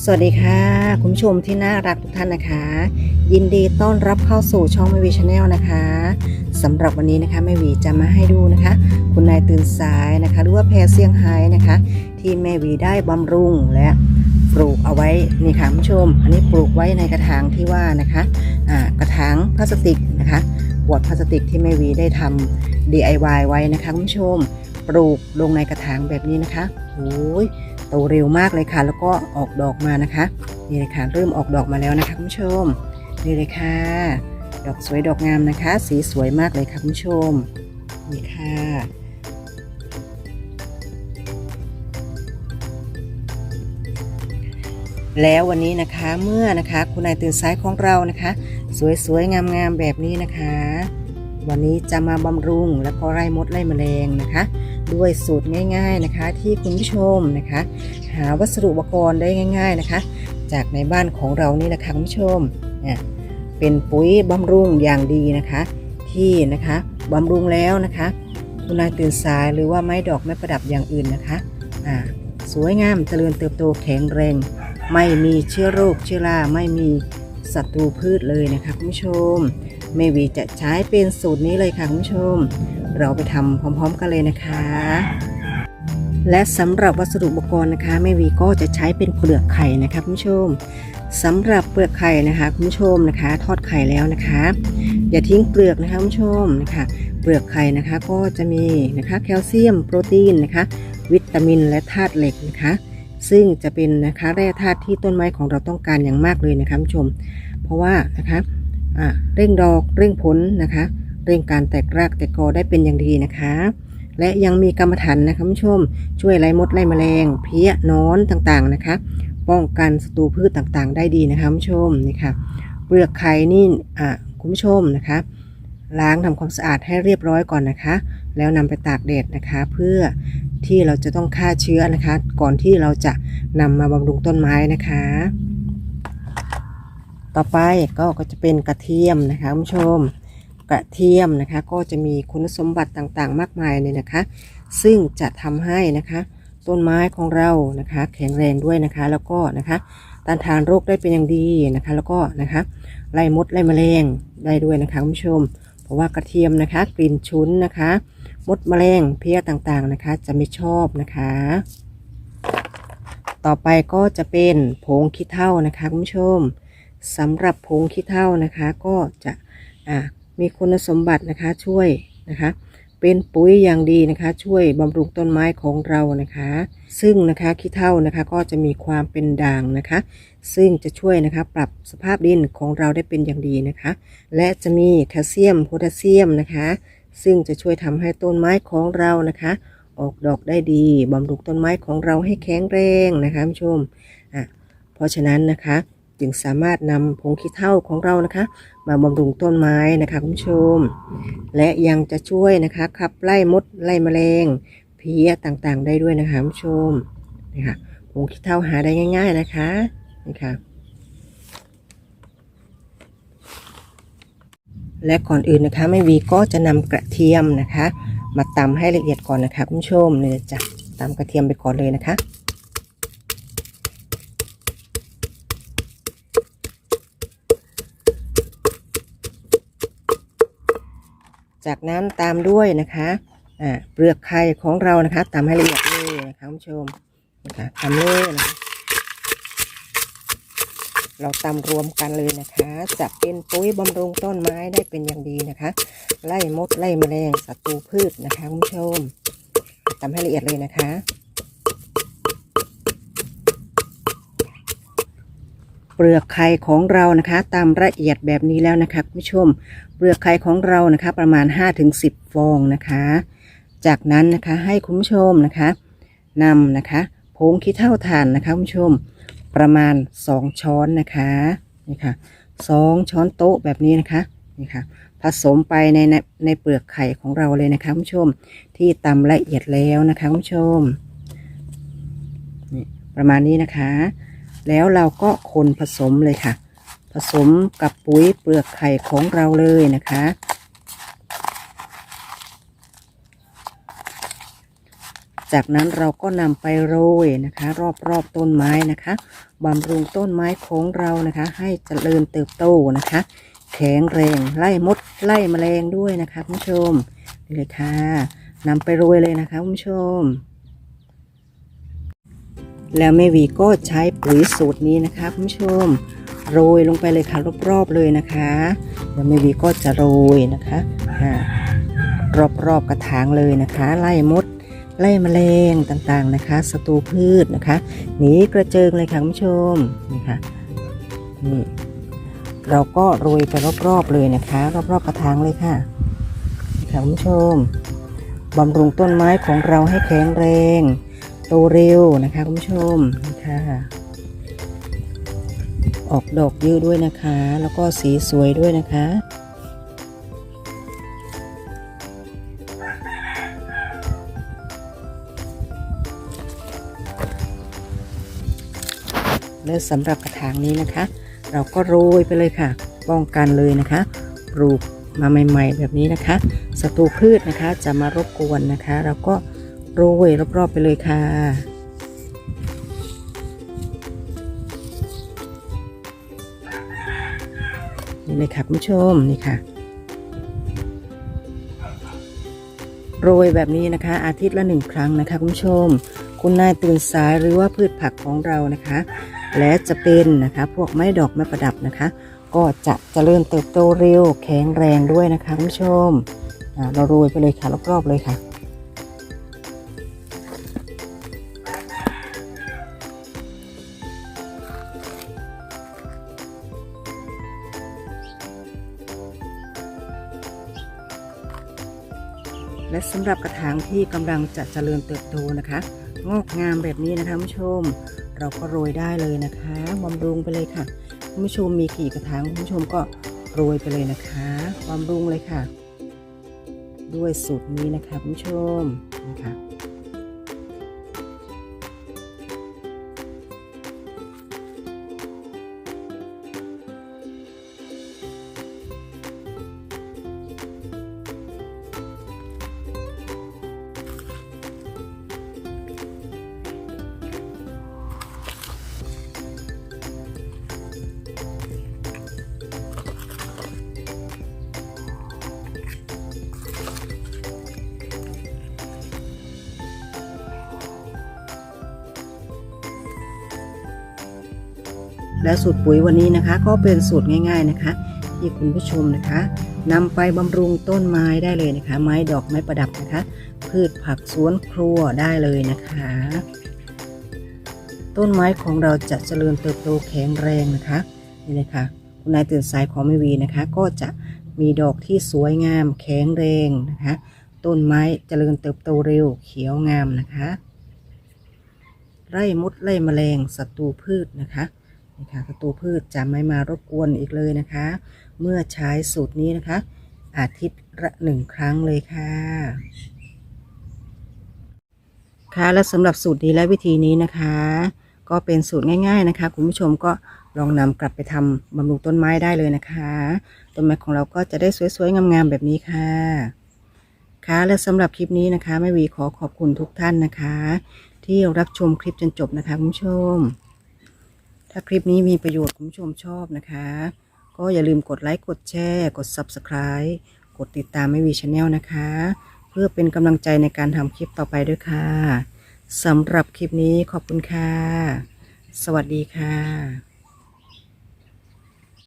สวัสดีค่ะ คุณผู้ชมที่น่ารักทุกท่านนะคะ ยินดีต้อนรับเข้าสู่ช่องแม่วีชาแนลนะคะสำหรับวันนี้นะคะแม่วีจะมาให้ดูนะคะ คุณนายตื่นสายนะคะ หรือว่าแพรเซียงไฮ้นะคะ ที่แม่วีได้บำรุงและปลูกเอาไว้นี่ค่ะคุณผู้ชม อันนี้ปลูกไว้ในกระถางที่ว่านะคะอ่ากระถางพลาสติกนะคะขวดพลาสติกที่แม่วีได้ทำ DIY ไว้นะคะคุณผู้ชม ปลูกลงในกระถางแบบนี้นะคะโอ้ยโตเร็วมากเลยค่ะ แล้วก็ออกดอกมานะคะ นี่เลยค่ะเริ่มออกดอกมาแล้วนะคะคุณผู้ชม นี่เลยค่ะ ดอกสวยดอกงามนะคะ สีสวยมากเลยค่ะคุณผู้ชม นี่ค่ะแล้ววันนี้นะคะเมื่อนะคะคุณนายตื่นสายของเรานะคะ สวยๆงามๆแบบนี้นะคะ วันนี้จะมาบำรุงแล้วก็ไล่มดไล่แมลงนะคะ ด้วยสูตรง่ายๆนะคะ ที่คุณผู้ชมนะคะ หาวัสดุอุปกรณ์ได้ง่าย ๆนะคะ จากในบ้านของเรานี่แหละค่ะคุณผู้ชมเนี่ยเป็นปุ๋ยบำรุงอย่างดีนะคะ ที่นะคะบำรุงแล้วนะคะคุณนายตื่นสายหรือว่าไม้ดอกไม้ประดับอย่างอื่นนะคะสวยงามเจริญเติบโตแข็งแรง ไม่มีเชื้อโรคเชื้อราไม่มีศัตรูพืชเลยนะคะคุณผู้ชมเมวีจะใช้เป็นสูตรนี้เลยค่ะคุณผู้ชม เราไปทำพร้อม ๆ กันเลยนะคะ และสำหรับวัสดุอุปกรณ์นะคะแม่วีก็จะใช้เป็นเปลือกไข่นะคะคุณผู้ชมสำหรับเปลือกไข่นะคะคุณผู้ชมนะคะ ทอดไข่แล้วนะคะ อย่าทิ้งเปลือกนะคะคุณผู้ชมนะคะเปลือกไข่นะคะก็จะมีนะคะแคลเซียมโปรตีนนะคะ วิตามินและธาตุเหล็กนะคะ ซึ่งจะเป็นนะคะแร่ธาตุที่ต้นไม้ของเราต้องการอย่างมากเลยนะคะคุณผู้ชม เพราะว่านะคะอ่าเร่งดอกเร่งผลนะคะ เร่งการแตกรากแตกกอได้เป็นอย่างดีนะคะ และยังมีกรรมฐานนะคะคุณผู้ชม ช่วยไล่มดไล่แมลง เพี้ยนอนต่างๆนะคะ ป้องกันศัตรูพืชต่างๆ ได้ดีนะคะคุณผู้ชมนี่ค่ะเปลือกไข่นี่อ่าคุณผู้ชมนะคะ ล้างทำความสะอาดให้เรียบร้อยก่อนนะคะ แล้วนำไปตากแดดนะคะ เพื่อที่เราจะต้องฆ่าเชื้อนะคะ ก่อนที่เราจะนำมาบำรุงต้นไม้นะคะ ต่อไปก็ก็จะเป็นกระเทียมนะคะคุณผู้ชม ระเทียมนะคะ ก็จะมีคุณสมบัติต่างๆ มากมายเลยนะคะ ซึ่งจะทำให้นะคะ ต้นไม้ของเรานะคะ แข็งแรงด้วยนะคะ แล้วก็นะคะต้านทานโรคได้เป็นอย่างดีนะคะ แล้วก็นะคะไล่มดไล่แมลงได้ด้วยนะคะคุณผู้ชม เพราะว่ากระเทียมนะคะ กลิ่นฉุนนะคะ มดแมลงเพี้ยต่างๆนะคะ จะไม่ชอบนะคะ ต่อไปก็จะเป็นผงขี้เถ้านะคะคุณผู้ชมสำหรับผงขี้เถ้านะคะ ก็จะอ่า มีคุณสมบัตินะคะช่วยนะคะ เป็นปุ๋ยอย่างดีนะคะ ช่วยบำรุงต้นไม้ของเรานะคะ ซึ่งนะคะขี้เถ้านะคะก็จะมีความเป็นด่างนะคะ ซึ่งจะช่วยนะคะปรับสภาพดินของเราได้เป็นอย่างดีนะคะ และจะมีแคลเซียมโพแทสเซียมนะคะ ซึ่งจะช่วยทำให้ต้นไม้ของเรานะคะ ออกดอกได้ดีบำรุงต้นไม้ของเราให้แข็งแรงนะคะคุณผู้ชมอะเพราะฉะนั้นนะคะ จึงสามารถนำผงขี้เถ้าของเรานะคะ มาบำรุงต้นไม้นะคะคุณผู้ชม และยังจะช่วยนะคะขับไล่มดไล่แมลงเพี้ยต่างๆ ได้ด้วยนะคะคุณผู้ชมนี่ค่ะผงขี้เถ้าหาได้ง่าย ๆนะคะนี่ค่ะและก่อนอื่นนะคะแม่วีก็จะนำกระเทียมนะคะ มาตำให้ละเอียดก่อนนะคะคุณผู้ชมเนี่ยจะตำกระเทียมไปก่อนเลยนะคะ จากนั้นตามด้วยนะคะอ่าเปลือกไข่ของเรานะคะตำให้ละเอียดเลยนะคะคุณผู้ชมนะคะตำเลยนะคะเราตำรวมกันเลยนะคะ จะเป็นปุ๋ยบำรุงต้นไม้ได้เป็นอย่างดีนะคะ ไล่มดไล่แมลงศัตรูพืชนะคะคุณผู้ชมตำให้ละเอียดเลยนะคะ ปลือกไข่ของเรานะคะ ตามละเอียดแบบนี้แล้วนะคะคุณผู้ชม เปลือกไข่ของเรานะคะ ประมาณ 5-10 ฟองนะคะ จากนั้นนะคะให้คุณผู้ชมนะคะนำนะคะผงขี้เถ้าถ่านนะคะคุณผู้ชม ประมาณ 2 ช้อนนะคะนี่ค่ะสองช้อนโต๊ะแบบนี้นะคะนี่ค่ะผสมไปในในในเปลือกไข่ของเราเลยนะคะคุณผู้ชม ที่ตำละเอียดแล้วนะคะคุณผู้ชมนี่ประมาณนี้นะคะ แล้วเราก็คนผสมเลยค่ะ ผสมกับปุ๋ยเปลือกไข่ของเราเลยนะคะ จากนั้นเราก็นำไปโรยนะคะ รอบๆต้นไม้นะคะบำรุงต้นไม้ของเรานะคะ ให้เจริญเติบโตนะคะ แข็งแรงไล่มดไล่แมลงด้วยนะคะคุณผู้ชมนี่เลยค่ะนำไปโรยเลยนะคะคุณผู้ชม แล้วแม่วีก็ใช้ปุ๋ยสูตรนี้นะคะคุณผู้ชมโรยลงไปเลยค่ะรอบๆเลยนะคะแล้วแม่วีก็จะโรยนะคะรอบๆกระถางเลยนะคะ ไล่มดไล่แมลงต่างๆนะคะศัตรูพืชนะคะหนีกระเจิงเลยค่ะคุณผู้ชมนี่ค่ะนี่เราก็โรยไปรอบๆเลยนะคะ รอบๆกระถางเลยค่ะค่ะคุณผู้ชมบำรุงต้นไม้ของเราให้แข็งแรง โตเร็วนะคะคุณผู้ชมนี่ค่ะออกดอกเยอะด้วยนะคะ แล้วก็สีสวยด้วยนะคะ และสำหรับกระถางนี้นะคะ เราก็โรยไปเลยค่ะ ป้องกันเลยนะคะปลูกมาใหม่ ๆ แบบนี้นะคะศัตรูพืชนะคะจะมารบกวนนะคะ เราก็ โรยรอบๆไปเลยค่ะ นี่เลยค่ะคุณผู้ชมนี่ค่ะ โรยแบบนี้นะคะ อาทิตย์ละหนึ่งครั้งนะคะคุณผู้ชม คุณนายตื่นสายหรือว่าพืชผักของเรานะคะ และจะเป็นนะคะพวกไม้ดอกไม้ประดับนะคะ ก็จะเจริญเติบโตเร็วแข็งแรงด้วยนะคะคุณผู้ชมอ่าเราโรยไปเลยค่ะรอบๆเลยค่ะ และสำหรับกระถางที่กำลังจะเจริญเติบโตนะคะ งอกงามแบบนี้นะคะคุณผู้ชม เราก็โรยได้เลยนะคะบำรุงไปเลยค่ะท่านผู้ชมมีกี่กระถางท่านผู้ชมก็โรยไปเลยนะคะบำรุงเลยค่ะ ด้วยสูตรนี้นะคะท่านผู้ชมนะคะ และสูตรปุ๋ยวันนี้นะคะ ก็เป็นสูตรง่าย ๆนะคะ ที่คุณผู้ชมนะคะนำไปบำรุงต้นไม้ได้เลยนะคะ ไม้ดอกไม้ประดับนะคะ พืชผักสวนครัวได้เลยนะคะ ต้นไม้ของเราจะเจริญเติบโตแข็งแรงนะคะนี่เลยค่ะคุณนายตื่นสายของไม่วีนะคะ ก็จะมีดอกที่สวยงามแข็งแรงนะคะ ต้นไม้เจริญเติบโตเร็วเขียวงามนะคะไล่มดไล่แมลงศัตรูพืชนะคะ นี่ค่ะศัตรูพืชจะไม่มารบกวนอีกเลยนะคะ เมื่อใช้สูตรนี้นะคะ อาทิตย์ละหนึ่งครั้งเลยค่ะ ค่ะและสำหรับสูตรนี้และวิธีนี้นะคะ ก็เป็นสูตรง่าย ๆนะคะ คุณผู้ชมก็ลองนำกลับไปทำบำรุงต้นไม้ได้เลยนะคะ ต้นไม้ของเราก็จะได้สวยๆงามๆแบบนี้ค่ะค่ะและสำหรับคลิปนี้นะคะแม่วีขอขอบคุณทุกท่านนะคะ ที่รับชมคลิปจนจบนะคะคุณผู้ชม ถ้าคลิปนี้มีประโยชน์คุณผู้ชมชอบนะคะ ก็อย่าลืมกดไลค์ กดแชร์ กด Subscribe กดติดตามไม่วีชาแนลนะคะ เพื่อเป็นกำลังใจในการทำคลิปต่อไปด้วยค่ะสำหรับคลิปนี้ขอบคุณค่ะ สวัสดีค่ะ